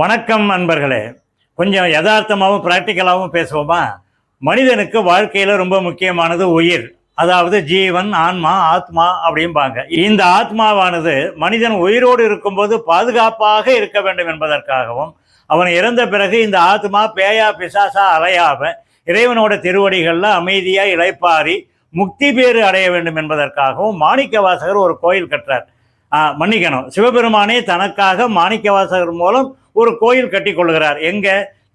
வணக்கம் நண்பர்களே. கொஞ்சம் யதார்த்தமாகவும் ப்ராக்டிக்கலாகவும் பேசுவோமா? மனிதனுக்கு வாழ்க்கையில் ரொம்ப முக்கியமானது உயிர். அதாவது ஜீவன் ஆன்மா ஆத்மா அப்படிம்பாங்க. இந்த ஆத்மாவானது மனிதன் உயிரோடு இருக்கும்போது பாதுகாப்பாக இருக்க வேண்டும் என்பதற்காகவும் அவன் இறந்த பிறகு இந்த ஆத்மா பேயா பிசாசா அலையாம இறைவனோட திருவடிகளில் அமைதியாக இழைப்பாரி முக்தி பேறு அடைய வேண்டும் என்பதற்காகவும் மாணிக்க வாசகர் ஒரு கோயில் கட்டுறார். மன்னிக்கணும். சிவபெருமானே தனக்காக மாணிக்க வாசகர் மூலம் ஒரு கோயில் கட்டி கொள்கிறார் எங்க?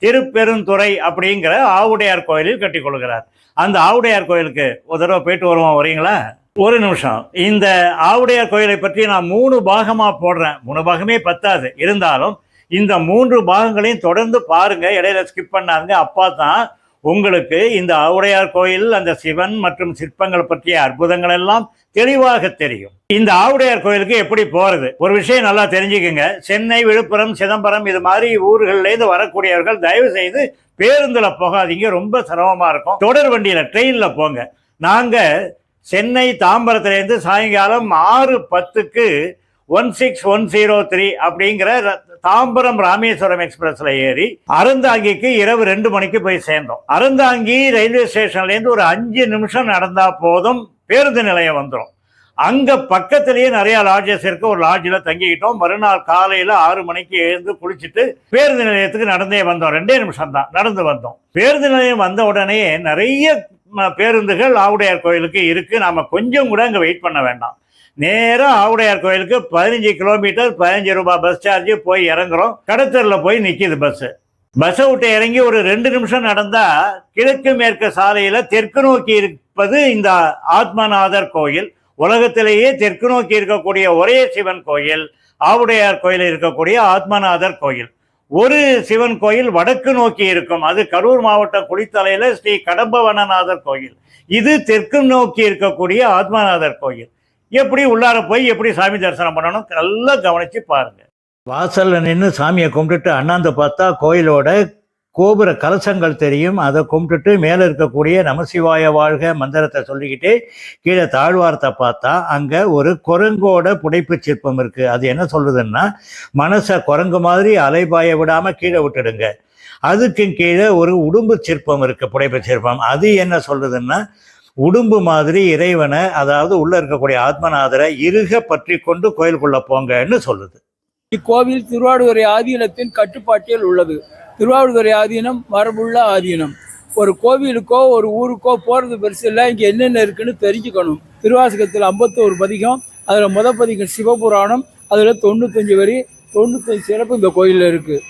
திருப்பெருந்துறை அப்படிங்கிற ஆவுடையார் கோயிலில் கட்டி கொள்கிறார் அந்த ஆவுடையார் கோயிலுக்கு ஒரு தடவை போயிட்டு வருவோம் வரீங்களா? ஒரு நிமிஷம். இந்த ஆவுடையார் கோயிலை பற்றி நான் மூணு பாகமாக போடுறேன். மூணு பாகமே பத்தாது. இருந்தாலும் இந்த மூன்று பாகங்களையும் தொடர்ந்து பாருங்க. இடையில ஸ்கிப் பண்ணாதுங்க. அப்பா தான் உங்களுக்கு இந்த ஆவுடையார் கோயில் அந்த சிவன் மற்றும் சிற்பங்கள் பற்றிய அற்புதங்கள் எல்லாம் தெளிவாக தெரியும். இந்த ஆவுடையார் கோயிலுக்கு எப்படி போறது? ஒரு விஷயம் நல்லா தெரிஞ்சுக்கோங்க. சென்னை விழுப்புரம் சிதம்பரம் இது மாதிரி ஊர்களிலேருந்து வரக்கூடியவர்கள் தயவு செய்து பேருந்துல போகாதீங்க. ரொம்ப சிரமமா இருக்கும். தொடர் வண்டியில ட்ரெயின்ல போங்க. நாங்க சென்னை தாம்பரத்திலேருந்து சாயங்காலம் ஆறு பத்துக்கு one six one zero three அப்படிங்கிற தாம்பரம் ராமேஸ்வரம் எக்ஸ்பிரஸ்ல ஏறி அறந்தாங்கிக்கு இரவு ரெண்டு மணிக்கு போய் சேர்ந்தோம். அறந்தாங்கி ரயில்வே ஸ்டேஷன்லேருந்து ஒரு அஞ்சு நிமிஷம் நடந்தா போதும் பேருந்து நிலையம் வந்துடும் அங்கே பக்கத்திலேயே நிறைய லாட்ஜஸ் இருக்கு. ஒரு லாட்ஜில் தங்கிக்கிட்டோம். மறுநாள் காலையில் ஆறு மணிக்கு எழுந்து குளிச்சுட்டு பேருந்து நிலையத்துக்கு நடந்தே வந்தோம். ரெண்டே நிமிஷம் தான் நடந்து வந்தோம். பேருந்து நிலையம் வந்த உடனே நிறைய பேருந்துகள் ஆவுடையார் கோயிலுக்கு இருக்கு. நாம கொஞ்சம் கூட அங்கே வெயிட் பண்ண வேண்டாம். நேரம் ஆவுடையார் கோயிலுக்கு பதினஞ்சு கிலோமீட்டர் பதினஞ்சு ரூபாய் பஸ் சார்ஜ் போய் இறங்குறோம். கடத்தரில் போய் நிற்கிது பஸ்ஸு பஸ்ஸை விட்டு இறங்கி ஒரு ரெண்டு நிமிஷம் நடந்தா கிழக்கு மேற்கு சாலையில தெற்கு நோக்கி இருப்பது இந்த ஆத்மநாதர் கோயில். உலகத்திலேயே தெற்கு நோக்கி இருக்கக்கூடிய ஒரே சிவன் கோயில். ஆவுடையார் கோயில் இருக்கக்கூடிய ஆத்மநாதர் கோயில். ஒரு சிவன் கோயில் வடக்கு நோக்கி இருக்கும். அது கரூர் மாவட்டம் குளித்தலையில ஸ்ரீ கடம்பவனநாதர் கோயில். இது தெற்கு நோக்கி இருக்கக்கூடிய ஆத்மநாதர் கோயில். எப்படி உள்ளார போய் எப்படி சாமி தரிசனம் பண்ணணும் நல்லா கவனித்து பாருங்கள் வாசலில் நின்று சாமியை கும்பிட்டுட்டு அண்ணாந்து பார்த்தா கோயிலோட கோபுர கலசங்கள் தெரியும். அதை கும்பிட்டுட்டு மேலே இருக்கக்கூடிய நமசிவாய வாழ்க மந்திரத்தை சொல்லிக்கிட்டே கீழே தாழ்வாரத்தை பார்த்தா அங்கே ஒரு குரங்கோட புடைப்பு சிற்பம் இருக்குது அது என்ன சொல்லுதுன்னா மனசை குரங்கு மாதிரி அலைபாய விடாமல் கீழே விட்டுடுங்க. அதுக்கு கீழே ஒரு உடும்பு சிற்பம் இருக்குது புடைப்பு சிற்பம். அது என்ன சொல்லுதுன்னா உடும்பு மாதிரி இறைவனை அதாவது உள்ள இருக்கக்கூடிய ஆத்மநாதரை இறுக பற்றி கொண்டு கோயிலுக்குள்ள போங்கன்னு சொல்லுது. இக்கோவில் திருவாடுதுறை ஆதீனத்தின் கட்டுப்பாட்டில் உள்ளது. திருவாடுதுறை ஆதீனம் மரபுள்ள ஆதீனம். ஒரு கோவிலுக்கோ ஒரு ஊருக்கோ போகிறது பெருசு இல்லை. இங்கே என்னென்ன இருக்குன்னு தெரிஞ்சுக்கணும். திருவாசகத்தில் ஐம்பத்தோரு பதிகம் அதில் முத பதிகம் சிவபுராணம் அதில் தொண்ணூத்தஞ்சு வரி தொண்ணூத்தஞ்சு சிறப்பு இந்த கோயிலில் இருக்குது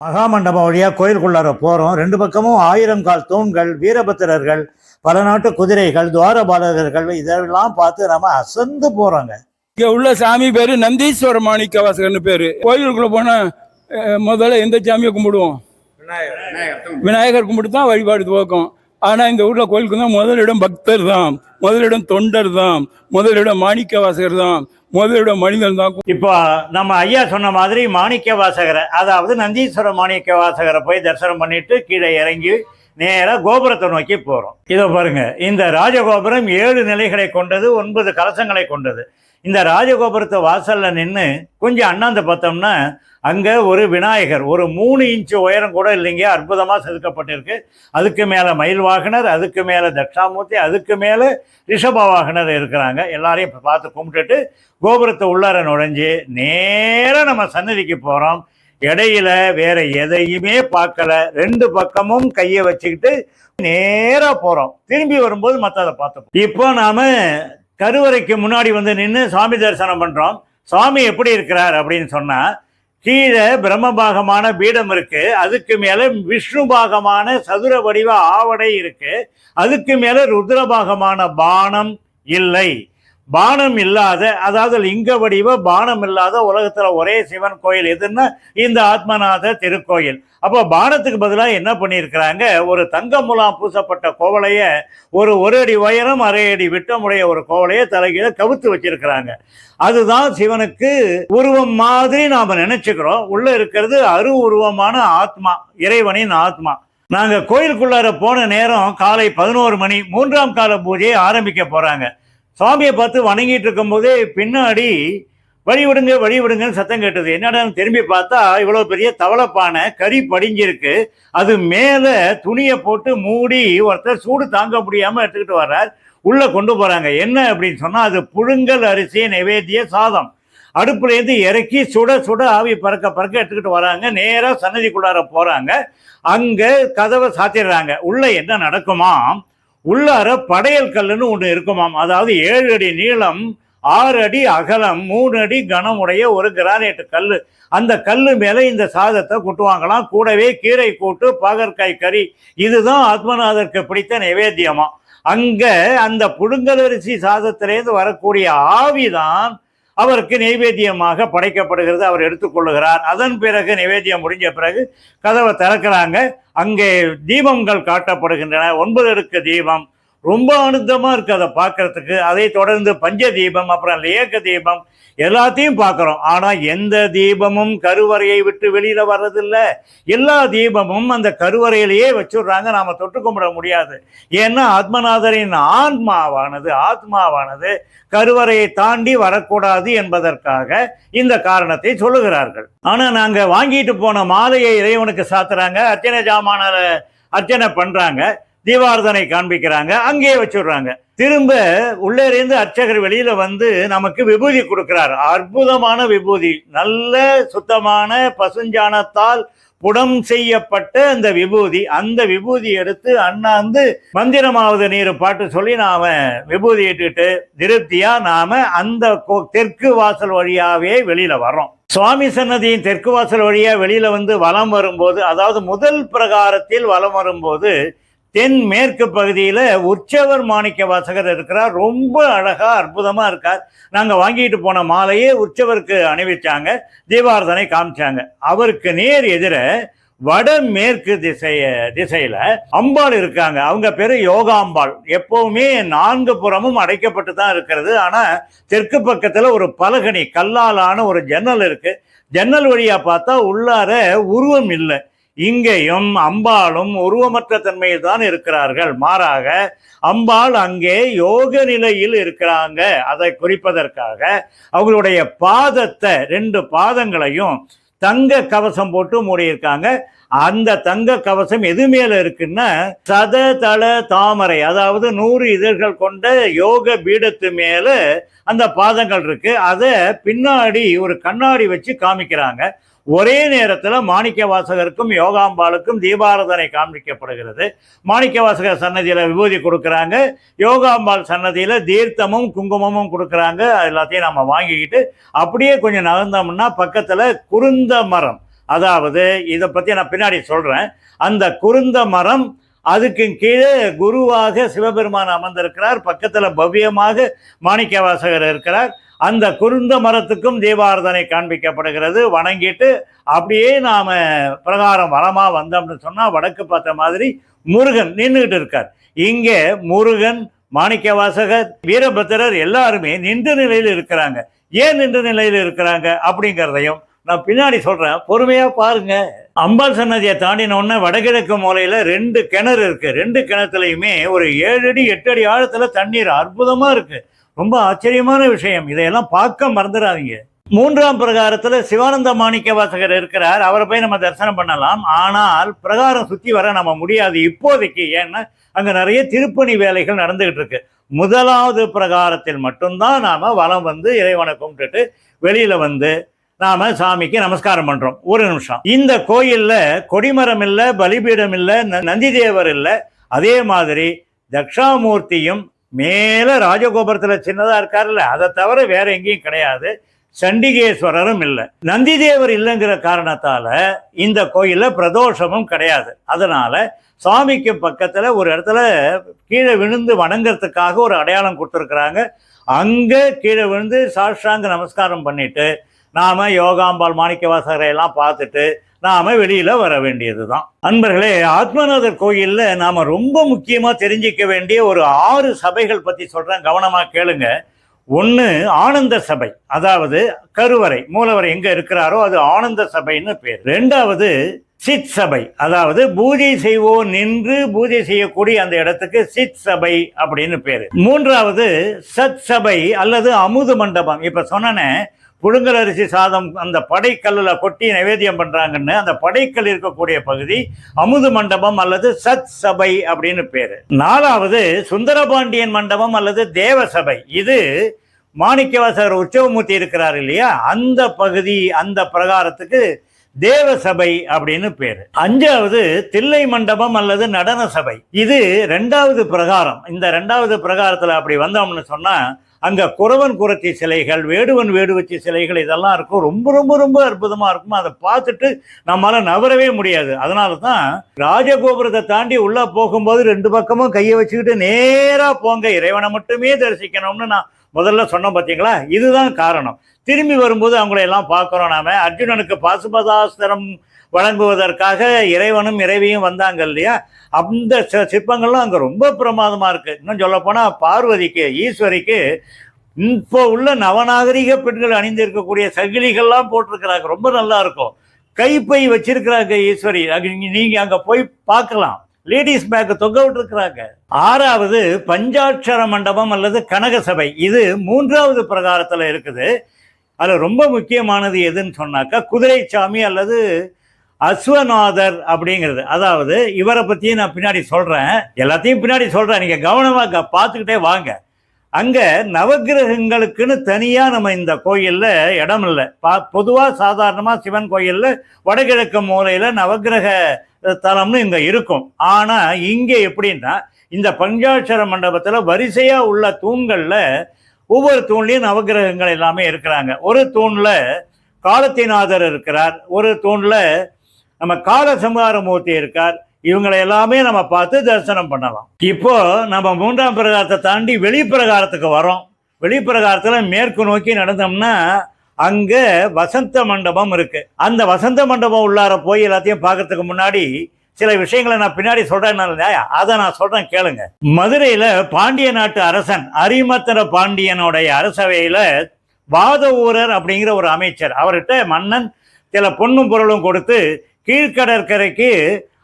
மகாமண்டபம் வழியா கோயிலுக்குள்ளார போறோம். ரெண்டு பக்கமும் ஆயிரம் கால் தூண்கள் வீரபத்திரர்கள் பல நாட்டு குதிரைகள் துவாரபாலகர்கள் இதெல்லாம் பார்த்து நம்ம அசந்து போறோங்க. இங்கே உள்ள சாமி பேர் நந்தீஸ்வர மாணிக்க வாசகர்னு பேர். கோயிலுக்குள்ளே போனால் முதல்ல எந்த சாமியை கும்பிடுவோம்? விநாயகர் கும்பிட்டு தான் வழிபாடு துவக்கம். ஆனால் இந்த ஊரில் கோயிலுக்கு தான் முதலிடம் பக்தர் தான் முதலிடம் தொண்டர் தான் முதலிடம் மாணிக்க வாசகர் தான் முதலிடம் மனிதன் தான். இப்போ நம்ம ஐயா சொன்ன மாதிரி மாணிக்க வாசகரை அதாவது நந்தீஸ்வர மாணிக்க வாசகரை போய் தரிசனம் பண்ணிட்டு கீழே இறங்கி நேராக கோபுரத்தை நோக்கி போகிறோம் இதை பாருங்க இந்த ராஜகோபுரம் ஏழு நிலைகளை கொண்டது ஒன்பது கலசங்களை கொண்டது. இந்த ராஜகோபுரத்தை வாசலில் நின்று கொஞ்சம் அண்ணாந்து பார்த்தோம்னா அங்கே ஒரு விநாயகர் ஒரு மூணு இன்ச்சு உயரம் கூட இல்லைங்க அற்புதமாக செதுக்கப்பட்டிருக்கு. அதுக்கு மேலே மயில் வாகனர் அதுக்கு மேலே தட்சாமூர்த்தி அதுக்கு மேலே ரிஷப வாகனர் இருக்கிறாங்க. எல்லாரையும் பார்த்து கும்பிட்டுட்டு கோபுரத்தை உள்ளார நுழைஞ்சு நேராக நம்ம சன்னதிக்கு போகிறோம் இடையில வேற எதையுமே பார்க்கல. ரெண்டு பக்கமும் கையை வச்சுக்கிட்டு நேராக போகிறோம் திரும்பி வரும்போது மற்றதை பார்த்தோம் இப்போ நாம கருவறைக்கு முன்னாடி வந்து நின்று சாமி தரிசனம் பண்ணுறோம் சாமி எப்படி இருக்கிறார் அப்படின்னு சொன்னால் கீழே பிரம்மபாகமான பீடம் இருக்கு. அதுக்கு மேலே விஷ்ணு பாகமான சதுர வடிவ ஆவடை இருக்கு. அதுக்கு மேலே ருத்ரபாகமான பானம் இல்லை. பானம் இல்லாத அதாவது லிங்க வடிவ பானம் இல்லாத உலகத்துல ஒரே சிவன் கோயில் எதுன்னா இந்த ஆத்மநாத திருக்கோயில். அப்போ பானத்துக்கு பதிலாக என்ன பண்ணியிருக்கிறாங்க? ஒரு தங்க முலாம் பூசப்பட்ட கோவலைய ஒரு ஒரு அடி உயரம் அரை அடி விட்டமுடைய ஒரு கோவலையை தலைகீழ கவுத்து வச்சிருக்கிறாங்க. அதுதான் சிவனுக்கு உருவம் மாதிரி நாம நினைச்சுக்கிறோம். உள்ள இருக்கிறது அரு உருவமான ஆத்மா இறைவனின் ஆத்மா. நாங்கள் கோயிலுக்குள்ளார போன நேரம் காலை பதினோரு மணி மூன்றாம் கால பூஜையை ஆரம்பிக்க போகிறாங்க சுவாமியை பார்த்து வணங்கிட்டு இருக்கும்போதே பின்னாடி வழி விடுங்க வழி விடுங்கன்னு சத்தம் கேட்டது. என்னடான்னு திரும்பி பார்த்தா இவ்வளோ பெரிய தவளைப்பானை கறி படிஞ்சிருக்கு. அது மேலே துணியை போட்டு மூடி ஒருத்தர் சூடு தாங்க முடியாமல் எடுத்துக்கிட்டு வர்றார். உள்ளே கொண்டு போகிறாங்க என்ன அப்படின்னு சொன்னால் அது புழுங்கல் அரிசி நைவேத்திய சாதம். அடுப்புலேருந்து இறக்கி சுட சுட ஆவி பறக்க பறக்க எடுத்துக்கிட்டு வராங்க. நேராக சன்னதிக்குள்ளார போகிறாங்க அங்கே கதவை சாத்திடுறாங்க. உள்ளே என்ன நடக்குமா? உள்ளார படையல் கல்லுன்னு ஒன்று இருக்குமாம். அதாவது ஏழு அடி நீளம் ஆறு அடி அகலம் மூணு அடி கனமுடைய ஒரு கிரானைட் கல் அந்த கல் மேலே இந்த சாதத்தை கொட்டுவாங்களாம். கூடவே கீரை கூட்டு பாகற்காய் கறி. இதுதான் ஆத்மநாதருக்கு பிடித்த நைவேத்தியமா. அங்கே அந்த புழுங்கலரிசி சாதத்திலேருந்து வரக்கூடிய ஆவிதான் அவருக்கு நைவேத்தியமாக படைக்கப்படுகிறது அவர் எடுத்துக்கொள்ளுகிறார் அதன் பிறகு நைவேத்தியம் முடிஞ்ச பிறகு கதவை திறக்கிறாங்க. அங்கே தீபங்கள் காட்டப்படுகின்றன. ஒன்பது அடுக்கு தீபம். ரொம்ப அனுத்தமாக இருக்குது அதை பார்க்கறதுக்கு. அதை தொடர்ந்து பஞ்ச தீபம் அப்புறம் லேக தீபம் எல்லாத்தையும் பார்க்குறோம். ஆனால் எந்த தீபமும் கருவறையை விட்டு வெளியில் வர்றதில்லை. எல்லா தீபமும் அந்த கருவறையிலேயே வச்சுடுறாங்க. நாம் தொட்டு கும்பிட முடியாது. ஏன்னா ஆத்மநாதரின் ஆன்மாவானது ஆத்மாவானது கருவறையை தாண்டி வரக்கூடாது என்பதற்காக இந்த காரணத்தை சொல்லுகிறார்கள். ஆனால் நாங்கள் வாங்கிட்டு போன மாலையை இறைவனுக்கு சாத்துறாங்க. அர்ச்சனை ஜாமான அர்ச்சனை பண்ணுறாங்க தீபாரதனை காண்பிக்கிறாங்க. அங்கேயே வச்சுடுறாங்க. திரும்ப உள்ளே இருந்து அர்ச்சகர் வெளியில வந்து நமக்கு விபூதி கொடுக்கிறார். அற்புதமான விபூதி. நல்ல சுத்தமான பசுஞ்சாணத்தால் புடம் செய்யப்பட்ட அந்த விபூதி. அந்த விபூதி எடுத்து அண்ணாந்து மந்திரமாவது நீர் பாட்டு சொல்லி நாம விபூதி இட்டுட்டு திருப்தியா நாம அந்த கோ- தெற்கு வாசல் வழியாவே வெளியில வர்றோம். சுவாமி சன்னதியின் தெற்கு வாசல் வழியா வெளியில வந்து வலம் வரும்போது அதாவது முதல் பிரகாரத்தில் வலம் வரும்போது தென் மேற்கு பகுதியில் உற்சவர் மாணிக்க வாசகர் இருக்கிறார். ரொம்ப அழகாக அற்புதமாக இருக்கார். நாங்கள் வாங்கிட்டு போன மாலையே உற்சவருக்கு அணிவிச்சாங்க தீபாரதனை காமிச்சாங்க. அவருக்கு நேர் எதிர வடமேற்கு திசைய திசையில அம்பாள் இருக்காங்க. அவங்க பேரு யோகாம்பாள். எப்பவுமே நான்கு புறமும் அடைக்கப்பட்டு தான் இருக்கிறது. ஆனா தெற்கு பக்கத்துல ஒரு பலகனி கல்லாலான ஒரு ஜன்னல் இருக்கு. ஜன்னல் வழியா பார்த்தா உள்ளார உருவம் இல்லை. இங்கேயும் அம்பாளும் உருவமற்ற தன்மையில் தான் இருக்கிறார்கள். மாறாக அம்பாள் அங்கே யோக நிலையில் இருக்கிறாங்க. அதை குறிப்பதற்காக அவங்களுடைய பாதத்தை ரெண்டு பாதங்களையும் தங்க கவசம் போட்டு மூடியிருக்காங்க. அந்த தங்க கவசம் எது மேல இருக்குன்னா சத தள தாமரை அதாவது நூறு இதழ்கள் கொண்ட யோக பீடத்து மேல அந்த பாதங்கள் இருக்கு. அதை பின்னாடி ஒரு கண்ணாடி வச்சு காமிக்கிறாங்க. ஒரே நேரத்தில் மாணிக்க வாசகருக்கும் யோகாம்பாளுக்கும் தீபாரதனை காண்பிக்கப்படுகிறது. மாணிக்க வாசகர் சன்னதியில் விபூதி கொடுக்குறாங்க. யோகாம்பாள் சன்னதியில் தீர்த்தமும் குங்குமமும் கொடுக்குறாங்க. எல்லாத்தையும் நம்ம வாங்கிக்கிட்டு அப்படியே கொஞ்சம் நகர்ந்தோம்னா பக்கத்தில் குருந்த மரம். அதாவது இதை பற்றி நான் பின்னாடி சொல்கிறேன் அந்த குருந்த மரம் அதுக்கு கீழே குருவாக சிவபெருமான் அமர்ந்திருக்கிறார். பக்கத்தில் பவ்யமாக மாணிக்க வாசகர் இருக்கிறார். அந்த குருந்த மரத்துக்கும் தீபாரதனை காண்பிக்கப்படுகிறது. வணங்கிட்டு அப்படியே நாம பிரகாரம் வரமா வந்தோம்னு சொன்னா வடக்கு பார்த்த மாதிரி முருகன் நின்றுகிட்டு இருக்கார். இங்கே முருகன் மாணிக்க வாசகர் வீரபத்திரர் எல்லாருமே நின்ற நிலையில் இருக்கிறாங்க. ஏன் நின்ற நிலையில் இருக்கிறாங்க அப்படிங்கிறதையும் நான் பின்னாடி சொல்றேன். பொறுமையா பாருங்க. அம்பாள் சன்னதியை தாண்டின உடனே வடகிழக்கு மூலையில ரெண்டு கிணறு இருக்கு. ரெண்டு கிணத்துலையுமே ஒரு ஏழு அடி எட்டு அடி ஆழத்துல தண்ணீர் அற்புதமா இருக்கு. ரொம்ப ஆச்சரியமான விஷயம். இதையெல்லாம் பார்க்க மறந்துடாதீங்க. மூன்றாம் பிரகாரத்தில் சிவானந்த மாணிக்க வாசகர் இருக்கிறார். அவரை போய் நம்ம தரிசனம் பண்ணலாம். ஆனால் பிரகாரம் சுற்றி வர நம்ம முடியாது. இப்போதைக்கு ஏன்னா அங்கே நிறைய திருப்பணி வேலைகள் நடந்துகிட்டு இருக்கு. முதலாவது பிரகாரத்தில் மட்டும்தான் நாம் வலம் வந்து இறைவனை கும்பிட்டுட்டு வெளியில் வந்து நாம் சாமிக்கு நமஸ்காரம் பண்ணுறோம் ஒரு நிமிஷம். இந்த கோயிலில் கொடிமரம் இல்லை பலிபீடம் இல்லை ந- நந்திதேவர் இல்லை அதே மாதிரி தக்ஷாமூர்த்தியும் மேலே ராஜகோபுரத்தில் சின்னதாக இருக்கார்ல அதை தவிர வேற எங்கேயும் கிடையாது. சண்டிகேஸ்வரரும் இல்லை. நந்திதேவர் இல்லைங்கிற காரணத்தால் இந்த கோயிலில் பிரதோஷமும் கிடையாது. அதனால் சாமிக்கு பக்கத்தில் ஒரு இடத்துல கீழே விழுந்து வணங்குறதுக்காக ஒரு அடையாளம் கொடுத்துருக்குறாங்க. அங்கே கீழே விழுந்து சாஷ்டாங்க நமஸ்காரம் பண்ணிவிட்டு நாம் யோகாம்பாள் மாணிக்கவாசகரை எல்லாம் பார்த்துட்டு நாம வெளியில வர வேண்டியதுதான். அன்பர்களே ஆத்மநாதர் கோயில்ல நாம ரொம்ப முக்கியமா தெரிஞ்சிக்க வேண்டிய ஒரு ஆறு சபைகள் பத்தி சொல்றேன். கவனமா கேளுங்க. ஒன்று ஆனந்த சபை. அதாவது கருவறை. மூலவர் எங்க இருக்கிறாரோ அது ஆனந்த சபைன்னு பேர். ரெண்டாவது சித் சபை. அதாவது பூஜை செய்வோம் நின்று பூஜை செய்யக்கூடிய அந்த இடத்துக்கு சித் சபை அப்படின்னு பேரு. மூன்றாவது சத் சபை அல்லது அமுது மண்டபம். இப்ப சொன்னேன் புழுங்கல் அரிசி சாதம் அந்த படைக்கல்லில் கொட்டி நைவேத்தியம் பண்ணுறாங்கன்னு அந்த படைக்கல் இருக்கக்கூடிய பகுதி அமுது மண்டபம் அல்லது சத் சபை அப்படின்னு பேர். நாலாவது சுந்தரபாண்டியன் மண்டபம் அல்லது தேவ சபை இது மாணிக்கவாசகர் உற்சவமூர்த்தி இருக்கிறார் இல்லையா? அந்த பகுதி அந்த பிரகாரத்துக்கு தேவசபை அப்படின்னு பேரு. அஞ்சாவது தில்லை மண்டபம் அல்லது நடன சபை. இது ரெண்டாவது பிரகாரம். இந்த ரெண்டாவது பிரகாரத்தில் அப்படி வந்தோம்னு சொன்னால் அங்க குறவன் குரத்தி சிலைகள் வேடுவன் வேடுவச்சி சிலைகள் இதெல்லாம் இருக்கும். ரொம்ப ரொம்ப ரொம்ப அற்புதமா இருக்கும்? அதை பார்த்துட்டு நம்மளால நவரவே முடியாது. அதனால தான் ராஜகோபுரத்தை தாண்டி உள்ள போகும்போது ரெண்டு பக்கமும் கையை வச்சுக்கிட்டு நேரா போங்க. இறைவனை மட்டுமே தரிசிக்கணும்னு நான் முதல்ல சொன்னோம் பார்த்தீங்களா இதுதான் காரணம். திரும்பி வரும்போது அவங்கள எல்லாம் பார்க்குறோம் நாம. அர்ஜுனனுக்கு பாசுபதாஸ்திரம் வழங்குவதற்காக இறைவனும் இறைவியும் வந்தாங்க இல்லையா? அந்த சிற்பங்கள்லாம் அங்கே ரொம்ப பிரமாதமாக இருக்குது இன்னும் சொல்லப்போனால் பார்வதிக்கு ஈஸ்வரிக்கு இப்போ உள்ள நவநாகரிக பெண்கள் அணிந்திருக்கக்கூடிய சகிலிகள்லாம் போட்டிருக்கிறாங்க. ரொம்ப நல்லா இருக்கும். கைப்பை வச்சிருக்கிறாங்க ஈஸ்வரி. நீங்கள் அங்கே போய் பார்க்கலாம். லேடிஸ் பேக் தொங்க விட்டுருக்கிறாங்க ஆறாவது பஞ்சாட்சர மண்டபம் அல்லது கனக சபை. இது மூன்றாவது பிரகாரத்தில் இருக்குது. அதில் ரொம்ப முக்கியமானது எதுன்னு சொன்னாக்கா குதிரைச்சாமி அல்லது அஸ்வநாதர் அப்படிங்கிறது. அதாவது இவரை பற்றியும் நான் பின்னாடி சொல்கிறேன் எல்லாத்தையும் பின்னாடி சொல்கிறேன் நீங்கள் கவனமாக பார்த்துக்கிட்டே வாங்க. அங்க நவக்கிரகங்களுக்குன்னு தனியா நம்ம இந்த கோயில்ல இடம் இல்லை. பா பொதுவா சாதாரணமா சிவன் கோயில்ல வடகிழக்கு மூலையில நவக்கிரக தலம்னு இங்க இருக்கும். ஆனா இங்க எப்படின்னா இந்த பஞ்சாட்சர மண்டபத்துல வரிசையா உள்ள தூண்கள்ல ஒவ்வொரு தூண்லயும் நவக்கிரகங்கள் எல்லாமே இருக்கிறாங்க. ஒரு தூண்ல காலத்திநாதர் இருக்கிறார் ஒரு தூண்ல நம்ம கால சம்ஹாரமூர்த்தி இருக்கார் இவங்களை எல்லாமே நம்ம பார்த்து தரிசனம் பண்ணலாம். இப்போ நம்ம மூன்றாம் பிரகாரத்தை தாண்டி வெளிப்பிரகாரத்துக்கு வரோம். வெளிப்பிரகாரத்தில் மேற்கு நோக்கி நடந்தோம்னா அங்க வசந்த மண்டபம் இருக்கு. அந்த வசந்த மண்டபம் உள்ளார போய் எல்லாத்தையும் பார்க்கறதுக்கு முன்னாடி சில விஷயங்களை நான் பின்னாடி சொல்றேன் அதை நான் சொல்றேன் கேளுங்க. மதுரையில பாண்டிய நாட்டு அரசன் அரிமத்திர பாண்டியனுடைய அரசவையில வாத ஊரர் அப்படிங்கிற ஒரு அமைச்சர். அவர்கிட்ட மன்னன் சில பொண்ணும் பொருளும் கொடுத்து கீழ்கடற்கரைக்கு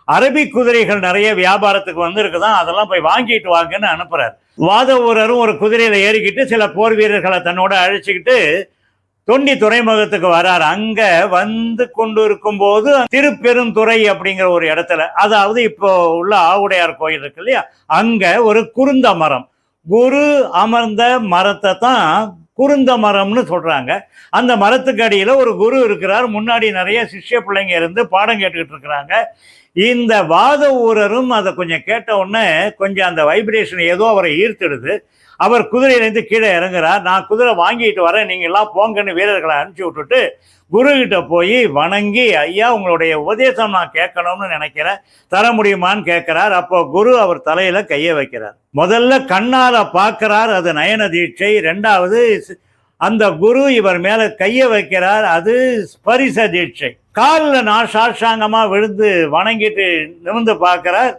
அரபி குதிரைகள் நிறைய வியாபாரத்துக்கு வந்திருக்குதான் அதெல்லாம் போய் வாங்கிட்டு வாங்கன்னு அனுப்புறார். வாத ஊரரும் ஒரு குதிரையில ஏறிக்கிட்டு சில போர் வீரர்களை தன்னோட அழைச்சிக்கிட்டு தொண்டி துறைமுகத்துக்கு வரார். அங்க வந்து கொண்டு இருக்கும் போது திருப்பெருந்துறை அப்படிங்கிற ஒரு இடத்துல அதாவது இப்போ உள்ள ஆவுடையார் கோயில் இருக்கு இல்லையா அங்க ஒரு குருந்த மரம். குரு அமர்ந்த மரத்தை தான் குருந்த மரம்னு சொல்றாங்க. அந்த மரத்துக்கு அடியில ஒரு குரு இருக்கிறார். முன்னாடி நிறைய சிஷ்ய பிள்ளைங்க இருந்து பாடம் கேட்டுக்கிட்டு இருக்கிறாங்க. இந்த வாத ஊரரும் அதை கொஞ்சம் கேட்ட உடனே கொஞ்சம் அந்த வைப்ரேஷன் ஏதோ அவரை ஈர்த்துடுது. அவர் குதிரையிலேருந்து கீழே இறங்குறார். நான் குதிரை வாங்கிட்டு வரேன். நீங்கள் எல்லாம் போங்கன்னு வீரர்களை அனுப்பிச்சி விட்டுட்டு குருகிட்ட போய் வணங்கி ஐயா உங்களுடைய உபதேசம் நான் கேட்கணும்னு நினைக்கிறேன். தர முடியுமான்னு கேட்குறார். அப்போ குரு அவர் தலையில் கையை வைக்கிறார். முதல்ல கண்ணால் பார்க்கிறார். அது நயன தீட்சை. ரெண்டாவது அந்த குரு இவர் மேலே கையை வைக்கிறார். அது ஸ்பரிச தீட்சை. காலில் நான் சாட்சாங்கமாக விழுந்து வணங்கிட்டு நிமிர்ந்து பார்க்குறார்.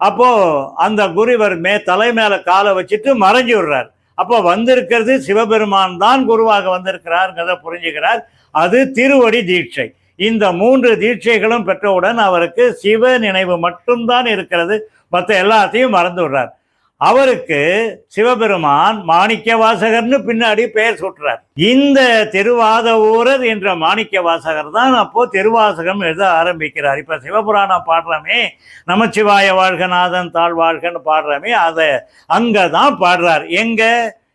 அப்போது அந்த குருவர் மே தலை மேலே காலை வச்சுட்டு மறைஞ்சு விடுறார். அப்போ வந்திருக்கிறது சிவபெருமான் தான் குருவாக வந்திருக்கிறார்ங்கிறத புரிஞ்சுக்கிறார். அது திருவடி தீட்சை. இந்த மூன்று தீட்சைகளும் பெற்றவுடன் அவருக்கு சிவ நினைவு மட்டும்தான் இருக்கிறது. மற்ற எல்லாத்தையும் மறந்து விடுறார். அவருக்கு சிவபெருமான் மாணிக்க வாசகர்னு பின்னாடி பெயர் சுட்டுறார். இந்த திருவாத ஊரர் என்ற மாணிக்க வாசகர் தான் அப்போ திருவாசகம் எழுத ஆரம்பிக்கிறார். இப்ப சிவபுராணம் பாடுறோமே நமச்சிவாய வாழ்கநாதன் தாழ் வாழ்கன்னு பாடுறோமே அதை அங்கதான் பாடுறார். எங்க?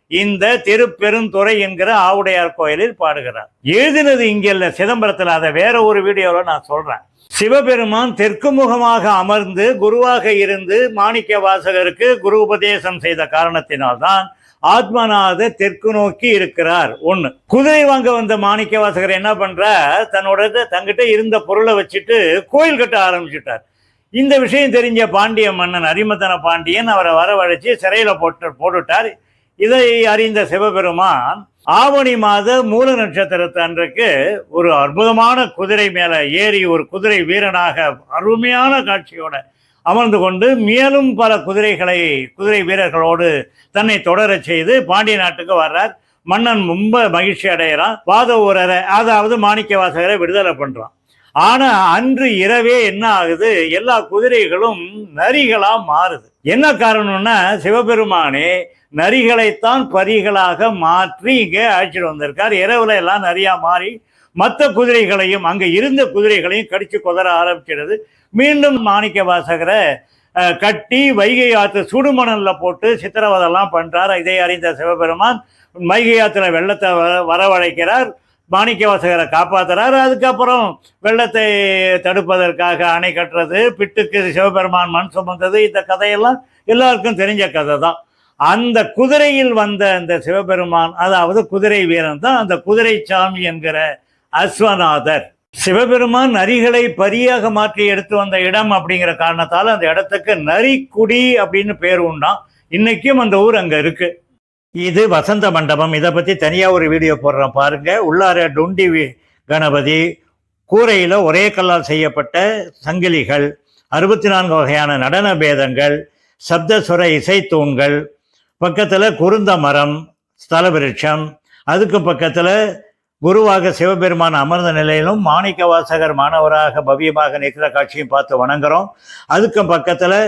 இந்த திருப்பெருந்துறை என்கிற ஆவுடையார் கோயிலில் பாடுகிறார். எழுதினது இங்க இல்ல சிதம்பரத்தில். அதை வேற ஒரு வீடியோவில் நான் சொல்றேன். சிவபெருமான் தெற்கு முகமாக அமர்ந்து குருவாக இருந்து மாணிக்க வாசகருக்கு குரு உபதேசம் செய்த காரணத்தினால்தான் ஆத்மநாத தெற்கு நோக்கி இருக்கிறார். ஒண்ணு குதிரை வாங்க வந்த மாணிக்க வாசகர் என்ன பண்றார்? தன்னோட தங்கிட்ட இருந்த பொருளை வச்சுட்டு கோயில் கட்ட ஆரம்பிச்சுட்டார். இந்த விஷயம் தெரிஞ்ச பாண்டிய மன்னன் அரிமத்தன பாண்டியன் அவரை வரவழைச்சு சிறையில போட்டு போட்டுட்டார். இதை அறிந்த சிவபெருமான் ஆவணி மாத மூல நட்சத்திரத்து அன்றைக்கு ஒரு அற்புதமான குதிரை மேல ஏறி ஒரு குதிரை வீரனாக அருமையான காட்சியோட அமர்ந்து கொண்டு மேலும் பல குதிரைகளை குதிரை வீரர்களோடு தன்னை தொடரச் செய்து பாண்டிய நாட்டுக்கு வர்றார். மன்னன் ரொம்ப மகிழ்ச்சி அடைகிறான். வாத ஊரரை அதாவது மாணிக்க வாசகரை விடுதலை பண்றான். ஆனா அன்று இரவே என்ன ஆகுது? எல்லா குதிரைகளும் நரிகளா மாறுது. என்ன காரணம்னா சிவபெருமானே நரிகளைத்தான் பரிகளாக மாற்றி இங்கே அழைச்சிட்டு வந்திருக்கார். இரவுல எல்லாம் நிறையா மாறி மற்ற குதிரைகளையும் அங்க இருந்த குதிரைகளையும் கடிச்சு குதற ஆரம்பிச்சிடுது. மீண்டும் மாணிக்க வாசகரை கட்டி வைகை ஆற்று சுடுமணல்ல போட்டு சித்திரவதெல்லாம் பண்றார். இதை அறிந்த சிவபெருமான் வைகை ஆற்றுல வெள்ளத்தை வரவழைக்கிறார். மாணிக்க வாசகரை காப்பாத்துறார். அதுக்கப்புறம் வெள்ளத்தை தடுப்பதற்காக அணை கட்டுறது பிட்டுக்கு சிவபெருமான் மண் சுமந்தது இந்த கதையெல்லாம் எல்லாருக்கும் தெரிஞ்ச கதை தான். அந்த குதிரையில் வந்த அந்த சிவபெருமான் அதாவது குதிரை வீரன் தான் அந்த குதிரை சாமி என்கிற அஸ்வநாதர். சிவபெருமான் நரிகளை பரியாக மாற்றி எடுத்து வந்த இடம் அப்படிங்கிற காரணத்தால் அந்த இடத்துக்கு நரிக்குடி அப்படின்னு பேர் உண்டான். இன்னைக்கும் அந்த ஊர் அங்கே இருக்குது இது வசந்த மண்டபம். இதை பற்றி தனியாக ஒரு வீடியோ போடுறேன் பாருங்கள் உள்ளார டுண்டி வி- கணபதி கூரையில் ஒரே கல்லால் செய்யப்பட்ட சங்கிலிகள் அறுபத்தி நான்கு வகையான நடன பேதங்கள் சப்தஸ்வர இசைத்தூண்கள் பக்கத்தில் குருந்த மரம் ஸ்தல விருட்சம் அதுக்கு பக்கத்தில் குருவாக சிவபெருமான் அமர்ந்த நிலையிலும் மாணிக்க வாசகர் மாணவராக பவ்யமாக நிற்கிற காட்சியும் பார்த்து வணங்குறோம். அதுக்கு பக்கத்தில்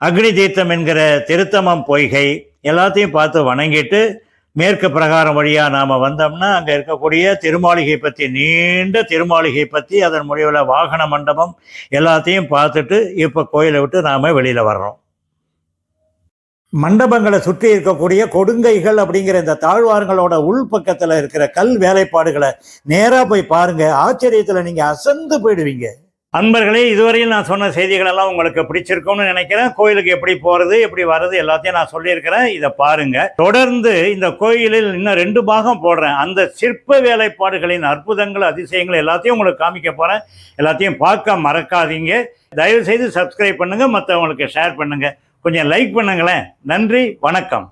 அக்னி தீர்த்தம் என்கிற திருத்தமம் பொய்கை எல்லாத்தையும் பார்த்து வணங்கிட்டு மேற்கு பிரகாரம் வழியாக நாம் வந்தோம்னா அங்கே இருக்கக்கூடிய திருமாளிகை பற்றி நீண்ட திருமாளிகை பற்றி அதன் முடிவில் வாகன மண்டபம் எல்லாத்தையும் பார்த்துட்டு இப்போ கோயிலை விட்டு நாம் வெளியில் வர்றோம். மண்டபங்களை சுற்றி இருக்கக்கூடிய கொடுங்கைகள் அப்படிங்கிற இந்த தாழ்வாரங்களோட உள்பக்கத்தில் இருக்கிற கல் வேலைப்பாடுகளை நேராக போய் பாருங்கள் ஆச்சரியத்தில் நீங்கள் அசந்து போயிடுவீங்க. அன்பர்களே இதுவரையும் நான் சொன்ன செய்திகள் எல்லாம் உங்களுக்கு பிடிச்சிருக்கும்னு நினைக்கிறேன். கோயிலுக்கு எப்படி போறது எப்படி வர்றது எல்லாத்தையும் நான் சொல்லியிருக்கிறேன். இதை பாருங்க. தொடர்ந்து இந்த கோயிலில் இன்னும் ரெண்டு பாகம் போடுறேன். அந்த சிற்ப வேலைப்பாடுகளின் அற்புதங்கள் அதிசயங்கள் எல்லாத்தையும் உங்களுக்கு காமிக்க போறேன். எல்லாத்தையும் பார்க்க மறக்காதீங்க. தயவு செய்து சப்ஸ்கிரைப் பண்ணுங்க மற்றவங்களுக்கு ஷேர் பண்ணுங்க. கொஞ்சம் லைக் பண்ணுங்களேன். நன்றி வணக்கம்.